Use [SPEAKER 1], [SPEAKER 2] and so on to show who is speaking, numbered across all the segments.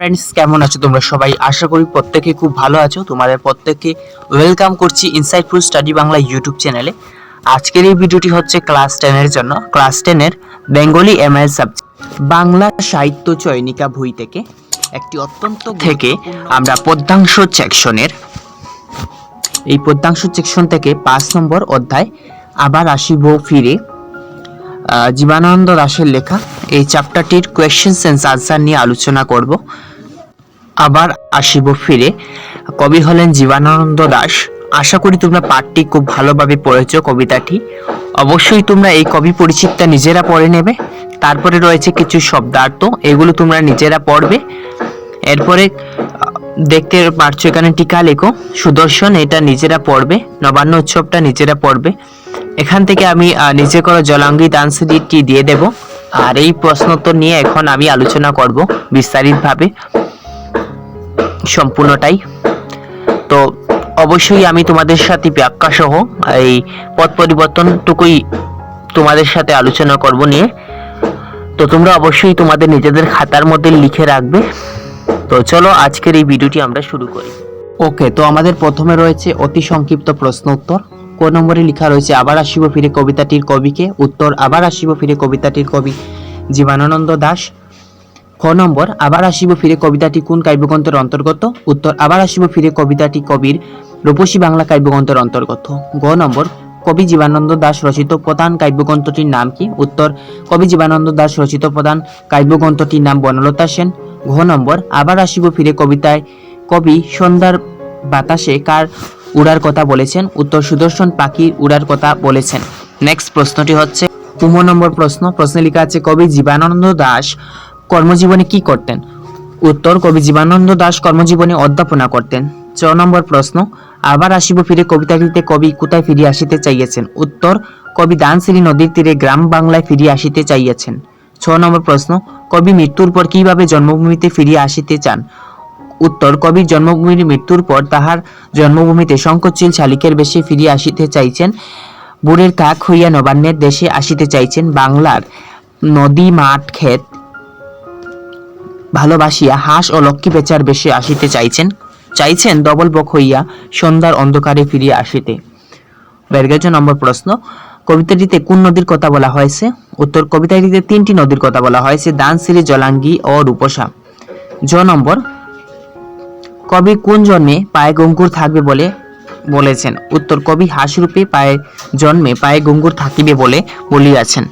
[SPEAKER 1] Friends কেমন আছো তোমরা সবাই? আশা করি প্রত্যেকে খুব ভালো আছো। তোমাদের প্রত্যেককে ওয়েলকাম করছি ইনসাইটফুল স্টাডি বাংলা ইউটিউব চ্যানেলে আজকের এই ভিডিওটি হচ্ছে ক্লাস টেনের জন্য। ক্লাস টেনের বেঙ্গলি এমএল সাবজেক্ট বাংলা সাহিত্য চয়নিকা বই থেকে একটি অত্যন্ত থেকে আমরা পদ্মাংশ সেকশনের এই পদ্মাংশ সেকশন থেকে পাঁচ নম্বর অধ্যায় আবার আসিব ফিরে। আহ, জীবনানন্দ দাশের লেখা। এই চ্যাপ্টারটির কোয়েশ্চেন্স অ্যান্ড আনসার নিয়ে আলোচনা করব। আবার আসিব ফিরে। কবি হলেন জীবনানন্দ দাস আশা করি তোমরা পাঠটি খুব ভালোভাবে পড়েছ কবিতাটি। অবশ্যই তোমরা এই কবি পরিচিতটা নিজেরা পড়ে নেবে। তারপরে রয়েছে কিছু শব্দার্থ। এগুলো তোমরা নিজেরা পড়বে। এরপরে দেখতে পারছ এখানে টিকা লেখো। সুদর্শন এটা নিজেরা পড়বে। নবান্ন উৎসবটা নিজেরা পড়বে। এখান থেকে আমি নিজে করা জলাঙ্গি দানসিটি দিয়ে দেব। আর এই প্রশ্নোত্তর নিয়ে এখন আমি আলোচনা করব বিস্তারিতভাবে, সম্পূর্ণটাই। তো অবশ্যই আমি তোমাদের সাথে ব্যাখ্যা সহ এই পথ পরিবর্তনটুকুই তোমাদের সাথে আলোচনা করব নিয়ে। তো তোমরা অবশ্যই তোমাদের নিজেদের খাতার মধ্যে লিখে রাখবে। তো চলো আজকের এই ভিডিওটি আমরা শুরু করি। ওকে, তো আমাদের প্রথমে রয়েছে অতি সংক্ষিপ্ত প্রশ্ন উত্তর ক নম্বরে লেখা রয়েছে, আবার আসিব ফিরে কবিতাটির কবিকে উত্তর, আবার আসিব ফিরে কবিতাটির কবি জীবনানন্দ দাস খ নম্বর, আবার আসিব ফিরে কবিতাটি কোন কাব্যগ্রন্থের অন্তর্গত উত্তর, আবার আসিব ফিরে কবিতাটি কবির রূপসী বাংলা কাব্যগ্রন্থের অন্তর্গত গ নম্বর, কবি জীবানন্দ দাস রচিত প্রধান কাব্যগ্রন্থটির নাম কি উত্তর, কবি জীবানন্দ দাস রচিত প্রধান কাব্যগ্রন্থটির নাম বনলতা সেন ঘ নম্বর, আবার আসিব ফিরে কবিতায় কবি সন্ধ্যার বাতাসে কার উড়ার কথা বলেছেন, উত্তর সুদর্শন পাখির উড়ার কথা বলেছেন। নেক্সট প্রশ্নটি হচ্ছে পনেরো নম্বর প্রশ্ন, প্রশ্নে লেখা আছে, কবি জীবানন্দ দাস কর্মজীবনে কি করতেন? উত্তর, কবি জীবানন্দ দাস কর্মজীবনে অধ্যাপনা করতেন। ছ নম্বর প্রশ্ন, আবার আসিব ফিরে কবিতাটিতে কবি কোথায় ফিরিয়ে আসিতে চাইয়াছেন? উত্তর, কবি দানসিরি নদীর তীরে গ্রাম বাংলায় ফিরিয়ে আসিতে চাইয়াছেন। ছ নম্বর প্রশ্ন, কবি মৃত্যুর পর কীভাবে জন্মভূমিতে ফিরিয়ে আসিতে চান? উত্তর। কবির জন্মভূমির মৃত্যুর পর তাহার জন্মভূমিতে শঙ্করচিল শালিকের বেশে ফিরিয়ে আসিতে চাইছেন। বুড়ের কাক হইয়া নবান্নের দেশে আসিতে চাইছেন। বাংলার নদী মাঠ ক্ষেত ভালোবাসিয়া হাঁস ও লক্ষ্মী বেচার বেশে আসিতে চাইছেন। চাইছেন ডবল বক হইয়া সন্ধ্যার অন্ধকারে ফিরিয়ে আসিতে। বেরগেজ নম্বর প্রশ্ন, কবিতাটিতে কোন নদীর কথা বলা হয়েছে? উত্তর, কবিতাটিতে তিনটি নদীর কথা বলা হয়েছে। দানসিরি জলাঙ্গি ও রূপসা। জ নম্বর কবি কোন জন্মে পায়ে গঙ্গুর থাকবে বলে বলেছেন? উত্তর, কবি হাসরূপে পায়ে জন্মে পায়ে গঙ্গুর থাকিবে বলে বলিয়াছেন।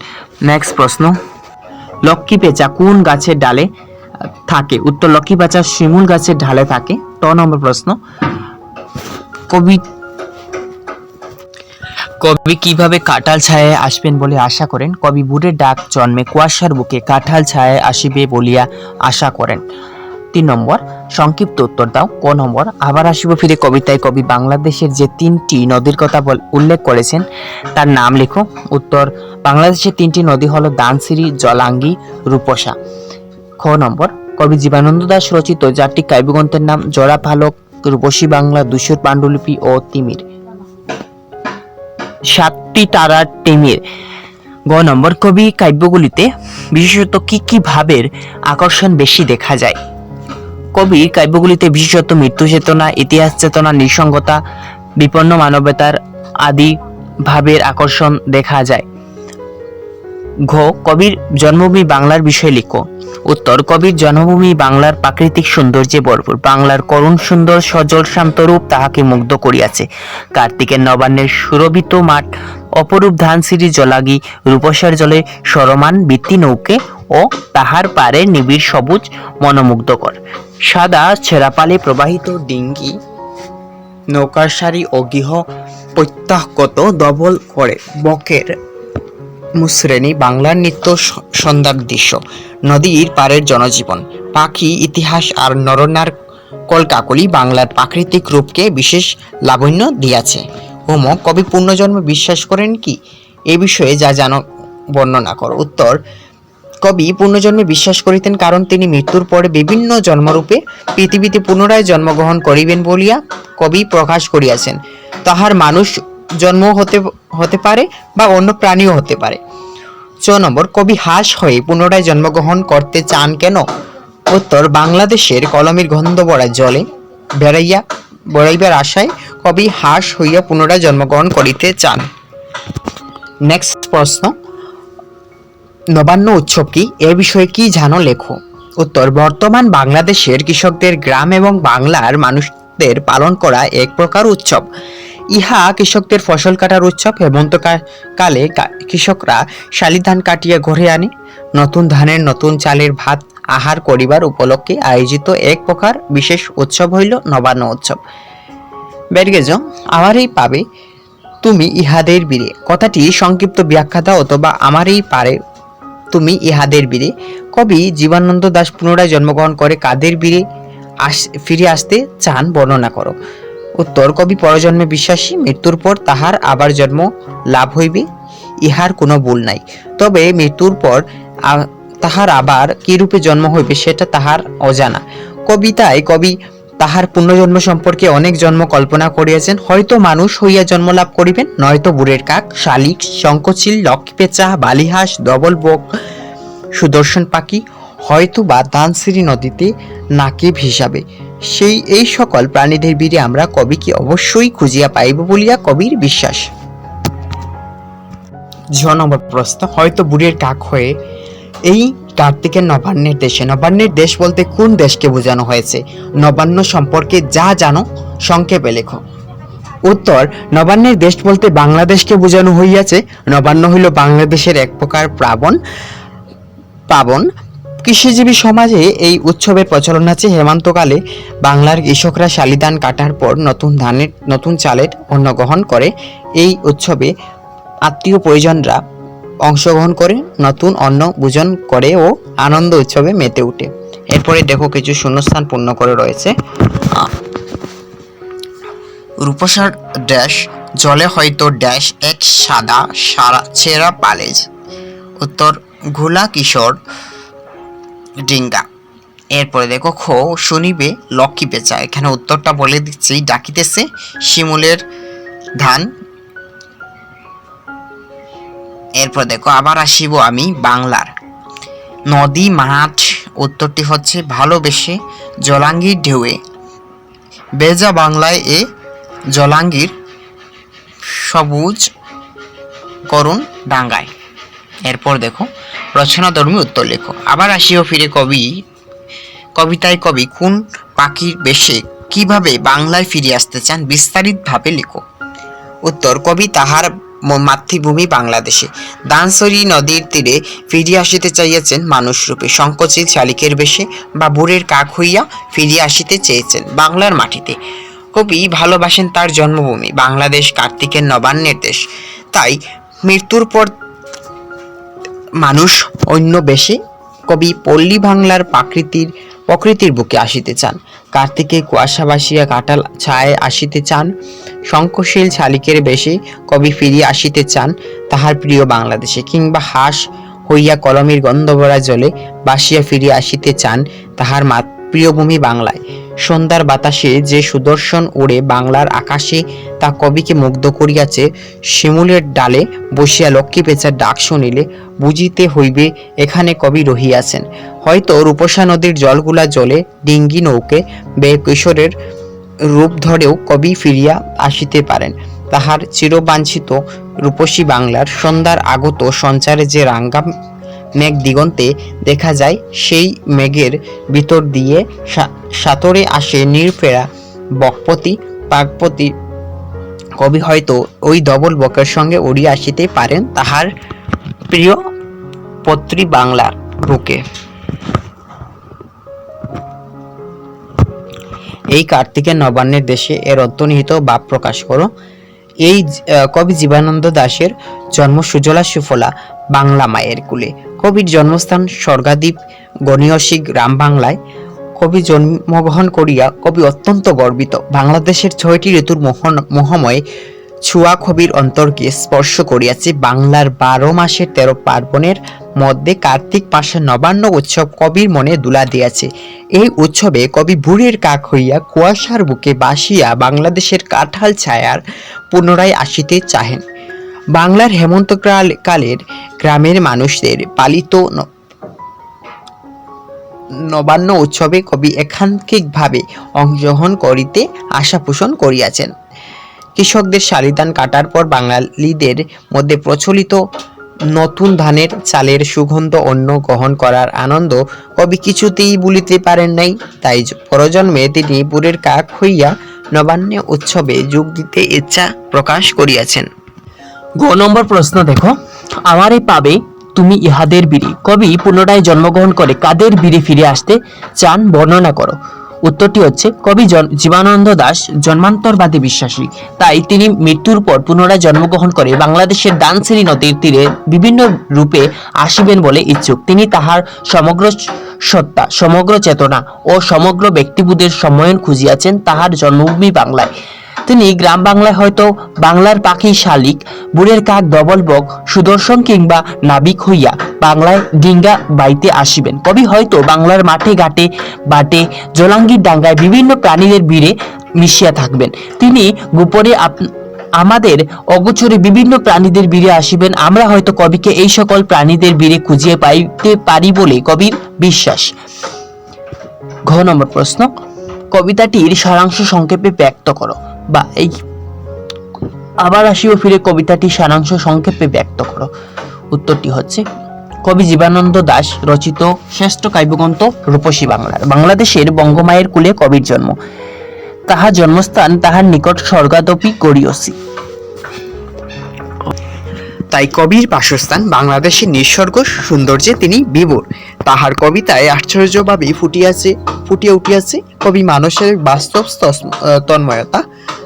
[SPEAKER 1] নেক্সট প্রশ্ন। লক্ষ্মী পেঁচা কোন গাছের ডালে থাকে? উত্তর, লক্ষ্মী পেঁচা শিমুল গাছের ঢালে থাকে। ত নম্বর প্রশ্ন। কবি কবি কীভাবে কাঁঠাল ছায়ায় আসবেন বলে আশা করেন? কবি বুড়ের ডাক জন্মে কুয়াশার বুকে কাঁঠাল ছায়ায় আসিবে বলিয়া আশা করেন। তিন নম্বর, সংক্ষিপ্ত উত্তর দাও, ক নম্বর, আবার আসিব ফিরে কবিতায় কবি বাংলাদেশের যে তিনটি নদীর কথা উল্লেখ করেছেন, তার নাম লেখো, উত্তর, বাংলাদেশের তিনটি নদী হলো দানসিরি জলাঙ্গি, রূপসা। খ নম্বর, কবি জীবানন্দ দাস রচিত চারটি কাব্যগ্রন্থের নাম জরা পালক, রূপসী বাংলা, দুশোর পাণ্ডুলিপি ও তিমির। সাতটি তারার টিমির গ নম্বর, কবি কাব্যগুলিতে বিশেষত কি কি ভাবের আকর্ষণ বেশি দেখা যায়? কবির কাব্যগুলিতে বিশেষত মৃত্যু চেতনা, ইতিহাস চেতনা, নিঃসঙ্গতা, বিপন্ন মানবতার আদি ভাবের আকর্ষণ দেখা যায়। ঘ, কবির জন্মভূমি বাংলার বিষয় লিখো। উত্তর, কবির জন্মভূমি বাংলার প্রাকৃতিক সৌন্দর্যে ভরপুর। বাংলার করুণ, সুন্দর, সজল, শান্ত রূপ তাহাকে মুগ্ধ করিয়াছে। কার্তিকের নবান্নের সুরভিত মাঠ, অপরূপ ধানসিঁড়ি জলাগি, রূপসার জলে সরমান, বৃত্তি নৌকে ও তাহার পারে নিবিড় সবুজ মনোমুগ্ধকর। সাদা ছেঁড়াপালে প্রবাহিত ডিঙ্গি, নৌকার সারি ও গৃহ প্রত্যাহগত দবল করে বকের মুশ্রেণী বাংলার নিত্য সন্ধ্যার দৃশ্য। নদীর পাড়ের জনজীবন, পাখি, ইতিহাস আর নরনার কলকাকলি বাংলার প্রাকৃতিক রূপকে বিশেষ লাবণ্য দিয়াছে। হোম, কবি পূর্ণজন্মে বিশ্বাস করেন কি? এ বিষয়ে যা জানো বর্ণনা করো। উত্তর কবি পুনর্জন্মে বিশ্বাস করিতেন কারণ তিনি মৃত্যুর পরে বিভিন্ন জন্মরূপে পৃথিবীতে পুনরায় জন্মগ্রহণ করিবেন বলিয়া কবি প্রকাশ করিয়াছেন। তাহার মানুষ জন্ম হতে হতে পারে বা অন্য প্রাণীও হতে পারে। ছ নম্বর, কবি হাস হয়ে পুনরায় জন্মগ্রহণ করতে চান কেন?
[SPEAKER 2] উত্তর, বাংলাদেশের কলমের গন্ধ বড়া জলে বেড়াইয়া, বেড়াইবার আশায় কবি হাঁস হইয়া পুনরায় জন্মগ্রহণ করিতে চান। নেক্সট প্রশ্ন। নবান্ন উৎসব কি? এ বিষয়ে কি জানো লেখো? উত্তর, বর্তমান বাংলাদেশের কৃষকদের গ্রাম এবং বাংলার মানুষদের পালন করা এক প্রকার উৎসব। ইহা কৃষকদের ফসল কাটার উৎসব হেমন্তকা- কালে কৃষকরা শালি ধান কাটিয়া ঘরে আনে। নতুন ধানের নতুন চালের ভাত আহার করিবার উপলক্ষে আয়োজিত এক প্রকার বিশেষ উৎসব হইল নবান্ন উৎসব। বেরগেজ আমারই পাবে তুমি ইহাদের বীরে। কথাটি সংক্ষিপ্ত ব্যাখ্যাতা অথবা আমারই পারে তুমি ইহাদের বীরে। কবি জীবানন্দ দাস পুনরায় জন্মগ্রহণ করে কাদের বীরে আস, ফিরে আসতে চান বর্ণনা করো। উত্তর, কবি পরজন্মে বিশ্বাসী, মৃত্যুর পর তাহার আবার জন্ম লাভ হইবে, ইহার কোনো ভুল নাই। তবে মৃত্যুর পর তাহার আবার কি রূপে জন্ম হইবে সেটা তাহার অজানা। কবিতায় কবি তাহার পুনর্জন্ম সম্পর্কে অনেক জন্ম কল্পনা করিয়াছেন, হয়তো মানুষ হইয়া জন্ম লাভ করিবেন, নয়তো বুড়ের কাক, শালিক শঙ্কচিল লক্ষ্মীপেঁচা, বালিহাঁস ডবল বক, সুদর্শন পাখি, হয়তো বা দানসিরি নদীতে নাকে ভিসাবে সেই, এই সকল প্রাণীদের বীরে আমরা কবিকে অবশ্যই খুঁজিয়া পাইব বলিয়া কবির বিশ্বাস? ছ নম্বর প্রশ্ন হয়তো বুড়ির কাক হয়ে এই কার্তিকের নবান্নের দেশে। নবান্নের দেশ বলতে কোন দেশকে বোঝানো হয়েছে? নবান্ন সম্পর্কে যা জানো, সংক্ষেপে লেখো। উত্তর, নবান্নের দেশ বলতে বাংলাদেশকে বোঝানো হইয়াছে। নবান্ন হইল বাংলাদেশের এক প্রকার প্রাবণ, পাবন। কৃষিজীবী সমাজে এই উৎসবের প্রচলন আছে। হেমন্তকালে বাংলার কৃষকরা শালিধান কাটার পর নতুন ধানের, নতুন চালের অন্ন গ্রহণ করে। এই উৎসবে আত্মীয় পরিজনরা অংশগ্রহণ করে, নতুন অন্ন ভোজন করে ও আনন্দ উৎসবে মেতে ওঠে এরপরে দেখো কিছু শূন্যস্থান পূর্ণ করে রয়েছে। রূপসার ড্যাশ জলে হয়তো ড্যাশ এক সাদা সারা ছেঁড়া পালেজ। উত্তর, ঘোলা কিশোর ডিঙ্গা। এরপরে দেখো খো, শুনিবে, লক্ষ্মী পেঁচা। এখানে উত্তরটা বলে দিচ্ছি, ডাকিতেছে শিমুলের ধান এরপর দেখো, আবার আসিব আমি বাংলার। নদী মাঠ উত্তরটি হচ্ছে ভালোবেসে জলাঙ্গির ঢেউয়ে। বেজা বাংলায় এ জলাঙ্গির সবুজ করুণ ডাঙ্গায়। এরপর দেখো রচনাধর্মী উত্তর লেখো। আবার আসিও ফিরে কবি, কবিতায় কবি, কোন পাখির বেশে কীভাবে বাংলায় ফিরে আসতে চান বিস্তারিতভাবে লেখো। উত্তর, কবি তাহার মাতৃভূমি বাংলাদেশে। দানসরি নদীর তীরে ফিরিয়ে আসিতে চাইয়াছেন মানুষ রূপে সংকোচিত শালিকের বেশে বা বুড়ের কাক হইয়া ফিরিয়ে আসিতে চেয়েছেন বাংলার মাটিতে। কবি ভালোবাসেন তার জন্মভূমি, বাংলাদেশ কার্তিকের নবান্নের দেশ। তাই মৃত্যুর পর মানুষ অন্য বেশে কবি পল্লী বাংলার প্রাকৃতির প্রকৃতির বুকে আসিতে চান। কার্তিকে কুয়াশা ভাসিয়া কাটাল ছায় আসিতে চান, শঙ্কশীল শালিকের বেশে কবি ফিরিয়ে আসিতে চান তাহার প্রিয় বাংলাদেশে কিংবা হাঁস হইয়া কলমের গন্ধভরা জলে বাসিয়া ফিরিয়া আসিতে চান তাহার মাত প্রিয় ভূমি বাংলায়। সন্ধ্যার বাতাসে যে সুদর্শন ওড়ে বাংলার আকাশে, তা কবিকে মুগ্ধ করিয়াছে শিমুলের ডালে। বসিয়া লক্ষ্মী পেঁচার ডাক শুনিলে বুঝিতে হইবে, এখানে কবি রহিয়াছেন। হয়তো রূপসা নদীর জলগুলা জলে ডিঙ্গি নৌকে বে কিশোরের রূপ ধরেও কবি ফিরিয়া আসিতে পারেন। তাহার চিরবাঞ্ছিত রূপসী বাংলার সন্ধ্যার আগত সঞ্চারে যে রাঙ্গা মেঘ দিগন্তে দেখা যায়, সেই মেঘের ভিতর দিয়ে সাতরে আসে নির্ফেরা বকপতি। পাকপতি কবি হয়তো ওই ডবল বকের সঙ্গে উড়িয়ে আসিতে পারেন তাহার প্রিয় পত্রী বাংলার বুকে। এই কার্তিকের নবান্নের দেশে এর অন্তর্নিহিত ভাব প্রকাশ করো। এই কবি জীবানন্দ দাশের জন্ম সুজলা সুফলা বাংলা মায়ের কুলে। কবির জন্মস্থান স্বর্গাদ্বীপ গণীয়সী গ্রাম বাংলায়। কবি জন্মগ্রহণ করিয়া কবি অত্যন্ত গর্বিত। বাংলাদেশের ছয়টি ঋতুর মোহন মোহময় ছুয়া কবির অন্তরকে স্পর্শ করিয়াছে। বাংলার বারো মাসের তেরো পার্বণের মধ্যে কার্তিক মাসের নবান্ন উৎসব কবির মনে দুলা দিয়াছে। এই উৎসবে কবি বুড়ির কাক হইয়া কুয়াশার বুকে বাসিয়া বাংলাদেশের কাঁঠাল ছায়ার পুনরায় আসিতে চাহেন। বাংলার হেমন্তকাল কালের গ্রামের মানুষদের পালিত নবান্ন উৎসবে কবি একাঙ্কিকভাবে অংশগ্রহণ করিতে আশা পোষণ করিয়াছেন। কৃষকদের শালিদান কাটার পর বাঙালিদের মধ্যে প্রচলিত নতুন ধানের চালের সুগন্ধ অন্ন গ্রহণ করার আনন্দ কবি কিছুতেই ভুলিতে পারেন নাই। তাই পরজন্মে তিনি পুরের কাক হইয়া নবান্ন উৎসবে যোগ দিতে ইচ্ছা প্রকাশ করিয়াছেন।
[SPEAKER 1] গ নম্বর প্রশ্ন দেখো। আমারে পাবে তুমি ইহাদের বীরে কবি পুনরায় জন্মগ্রহণ করে কাদের বীরে ফিরে আসতে চান বর্ণনা করো। উত্তরটি হচ্ছে, কবি জীবানন্দ দাস জন্মান্তরবাদী বিশ্বাসী। তাই তিনি মৃত্যুর পর পুনরায় জন্মগ্রহণ করে বাংলাদেশের ডানসেরি নদীর তীরে বিভিন্ন রূপে আসিবেন বলে ইচ্ছুক। তিনি তাহার সমগ্র সত্তা, সমগ্র চেতনা ও সমগ্র ব্যক্তিবোধের সম্ময়ন খুঁজিয়াছেন। তাহার জন্মভূমি বাংলায়। তিনি গ্রাম বাংলায় হয়তো বাংলার পাখি শালিক, বুড়ের কাক ডবল বক, সুদর্শন কিংবা নাবিক হইয়া বাংলায় ডিঙ্গা বাইতে আসিবেন। কবি হয়তো বাংলার মাঠে ঘাটে বাটে জলাঙ্গির ডাঙ্গায় বিভিন্ন প্রাণীদের ভিড়ে মিশিয়া থাকবেন। তিনি গোপনে আমাদের অগোচরে বিভিন্ন প্রাণীদের বীরে আসিবেন। আমরা হয়তো কবিকে এই সকল প্রাণীদের বীরে খুঁজিয়ে পাইতে পারি বলে কবির বিশ্বাস। ঘ নম্বর প্রশ্ন। কবিতাটির সারাংশ সংক্ষেপে ব্যক্ত করো। বা এই আবার আসিও ফিরে কবিতাটি সারাংশ সংক্ষেপে ব্যক্ত করো। উত্তরটি হচ্ছে, কবি জীবানন্দ দাস রচিত শ্রেষ্ঠ কাব্যগ্রন্থ রূপসী বাংলার। বাংলাদেশের বঙ্গমায়ের কুলে কবির জন্ম। তাহার জন্মস্থান তাহার নিকট স্বর্গাদপি করিয়সি
[SPEAKER 2] তাই কবির বাসস্থান বাংলাদেশের নিঃস্বর্গ সৌন্দর্যে তিনি বিভোর তাহার কবিতায় আশ্চর্যভাবে ফুটিয়াছে, ফুটিয়ে উঠিয়াছে কবি মানুষের বাস্তব তন্ময়তা।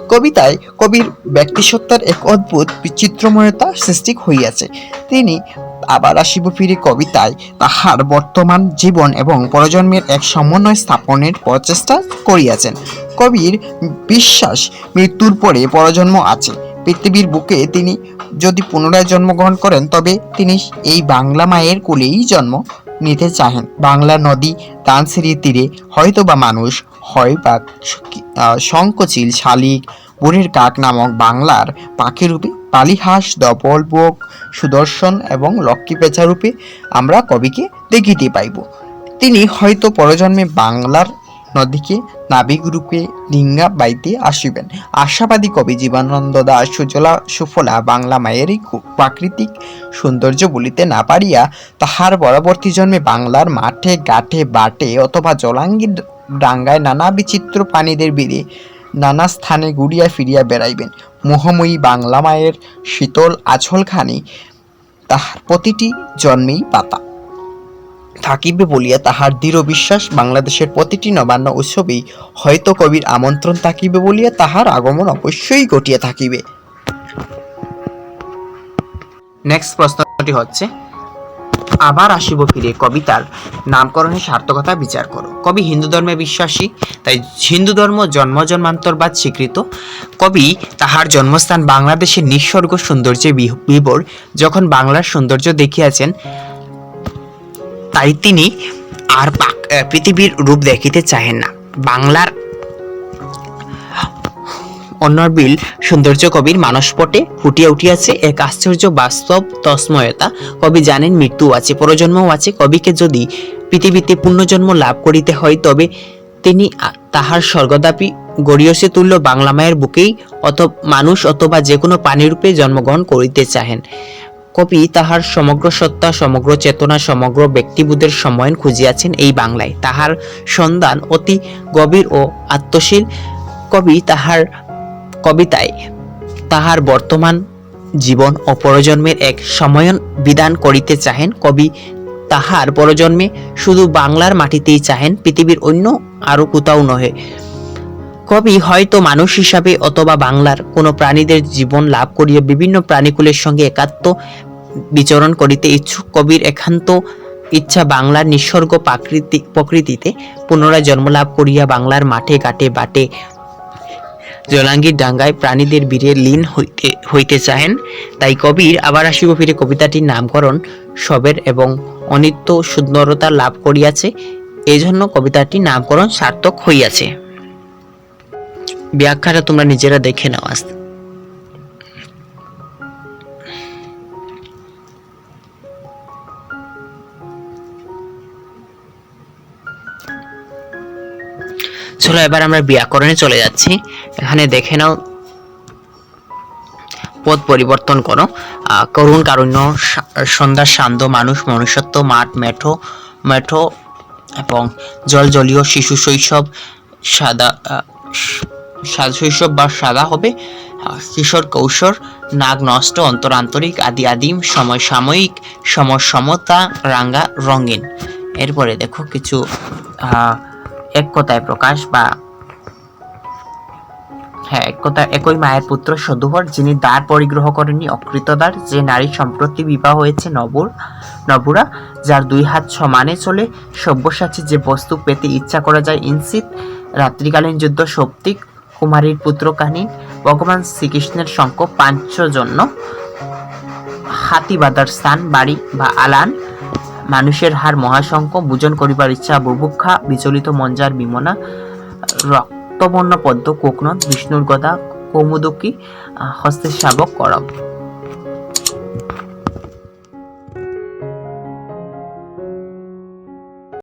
[SPEAKER 2] কবিতায় কবির ব্যক্তিসত্তার এক অদ্ভুত বিচিত্রময়তা সৃষ্টি হইয়াছে। তিনি আবার আসিব ফিরে কবিতায় তাহার বর্তমান জীবন এবং পরজন্মের এক সমন্বয় স্থাপনের প্রচেষ্টা করিয়াছেন। কবির বিশ্বাস মৃত্যুর পরে পরজন্ম আছে। পৃথিবীর বুকে তিনি যদি পুনরায় জন্মগ্রহণ করেন, তবে তিনি এই বাংলা মায়ের কোলেই জন্ম নিতে চাহেন। বাংলা নদী তানসিরির তীরে হয়তো বা মানুষ হয় বা শঙ্কচিল শালিক বুড়ির কাক নামক বাংলার পাখি রূপে পালিহাঁস, দপল বোক সুদর্শন এবং লক্ষ্মী পেঁচা রূপে আমরা কবিকে দেখিতে পাইব। তিনি হয়তো পরজন্মে বাংলার নদীকে নাবিক রূপে ডিঙ্গা বাইতে আসিবেন। আশাবাদী কবি জীবানন্দ দাস সুজলা সুফলা বাংলা মায়েরই প্রাকৃতিক সৌন্দর্য বলিতে না পারিয়া তাহার পরবর্তী জন্মে বাংলার মাঠে, ঘাটে, বাটে অথবা জলাঙ্গির ডাঙ্গায় নানা বিচিত্র প্রাণীদের বীরে নানা স্থানে ঘুরিয়া ফিরিয়া বেড়াইবেন। মোহময়ী বাংলা মায়ের শীতল আঁচলখানি তাহার প্রতিটি জন্মেই পাতা। থাকিবে বলিয়া তাহার দৃঢ় বিশ্বাস বাংলাদেশের প্রতিটি নবান্ন উৎসবেই হয়তো কবির আমন্ত্রণ থাকিবে বলিয়া তাহার আগমন অবশ্যই ঘটিয়া থাকিবে। নেক্সট প্রশ্নটি হচ্ছে আবার আসিব ফিরে কবিতার নামকরণের সার্থকতা বিচার করো। কবি হিন্দু ধর্মে বিশ্বাসী, তাই হিন্দু ধর্ম জন্ম জন্মান্তরবাদ স্বীকৃত। কবি তাহার জন্মস্থান বাংলাদেশের নিঃস্বর্গ সৌন্দর্যে বি- বিভোর যখন বাংলার সৌন্দর্য দেখিয়াছেন, তাই তিনি আর পৃথিবীর রূপ দেখিতে চাহেন না। বাংলার অন্নবিল সৌন্দর্য কবির মানসপটে ফুটিয়া উঠিয়াছে এক আশ্চর্য বাস্তব তস্ময়তা। কবি জানেন মৃত্যু আছে, পরজন্মও আছে। কবিকে যদি পৃথিবীতে পুণ্যজন্ম লাভ করিতে হয়, তবে তিনি তাহার স্বর্গদাপী গড়িয়সে তুল্য বাংলা মায়ের বুকেই অত মানুষ অথবা যে কোনো প্রাণীরূপে জন্মগ্রহণ করিতে চাহেন। কবি তাহার সমগ্র সত্তা, সমগ্র চেতনা, সমগ্র ব্যক্তিবোধের সময়ন খুঁজিয়াছেন এই বাংলায়। তাহার সন্ধান অতি গভীর ও আত্মশীল। কবি তাহার কবিতায়, তাহার বর্তমান জীবন ও পরজন্মের এক সময়ন বিধান করিতে চাহেন কবি। তাহার পরজন্মে শুধু বাংলার মাটিতেই চাহেন, পৃথিবীর অন্য আরও কোথাও নহে। কবি হয়তো মানুষ হিসাবে অথবা বাংলার কোনো প্রাণীদের জীবন লাভ করিয়া বিভিন্ন প্রাণীকুলের সঙ্গে একাত্ম বিচরণ করিতে ইচ্ছুক কবির একান্ত ইচ্ছা বাংলার নিঃসর্গ প্রাকৃতিক প্রকৃতিতে পুনরায় জন্মলাভ করিয়া বাংলার মাঠে ঘাটে বাটে জলাঙ্গির ডাঙ্গায় প্রাণীদের বীরে লীন হইতে হইতে চাহেন। তাই কবির আবার আসিব ফিরে কবিতাটির নামকরণ সবের এবং অনিত্য সুন্দরতা লাভ করিয়াছে। এই জন্য কবিতাটির নামকরণ সার্থক হইয়াছে। ব্যাখ্যাটা তোমরা নিজেরা দেখে নাও আজ।
[SPEAKER 1] চলো এবার আমরা ব্যাকরণে চলে যাচ্ছি। এখানে দেখে নাও। পদ পরিবর্তন করো। করুণ কারুণ্য সন্ধ্যা সন্ধ্যার শান্ত মানুষ, মনুষ্যত্ব, মাঠ, মেঠো মেঠো এবং জল জলীয় শিশু শৈশব, সাদা শৈশব বা সাদা হবে। কিশোর, কৌশর, নাগ, নষ্ট, অন্তরান্তরিক, আদি, আদিম, সময় সাময়িক সমসমতা রাঙ্গা, রঙিন। এরপরে দেখো কিছু এক কথায় প্রকাশ বা হ্যাঁ এক কথা একই মায়ের পুত্র সদুহর যিনি দ্বার পরিগ্রহ করেননি, অকৃতদার, যে নারী সম্প্রতি বিবাহ হয়েছে নবর, নবুরা, যার দুই হাত সমানে চলে, সব্যসাচী যে বস্তু পেতে ইচ্ছা করা যায় ইনসিত, রাত্রিকালীন যুদ্ধ সৌপ্তিক, কুমারীর পুত্র কাহিনী, ভগবান শ্রীকৃষ্ণের শঙ্খ, পাঞ্চজন্য হাতি বাঁধার স্থান, বাড়ি বা আলান, মানুষের হার মহাশঙ্খ, ভোজন করিবার ইচ্ছা, বুভুক্ষা, বিচলিত মঞ্জার বিমনা রক্তবর্ণ পদ্ম কোকনদ বিষ্ণুর গদা কৌমুদকী হস্তে শাবক করব।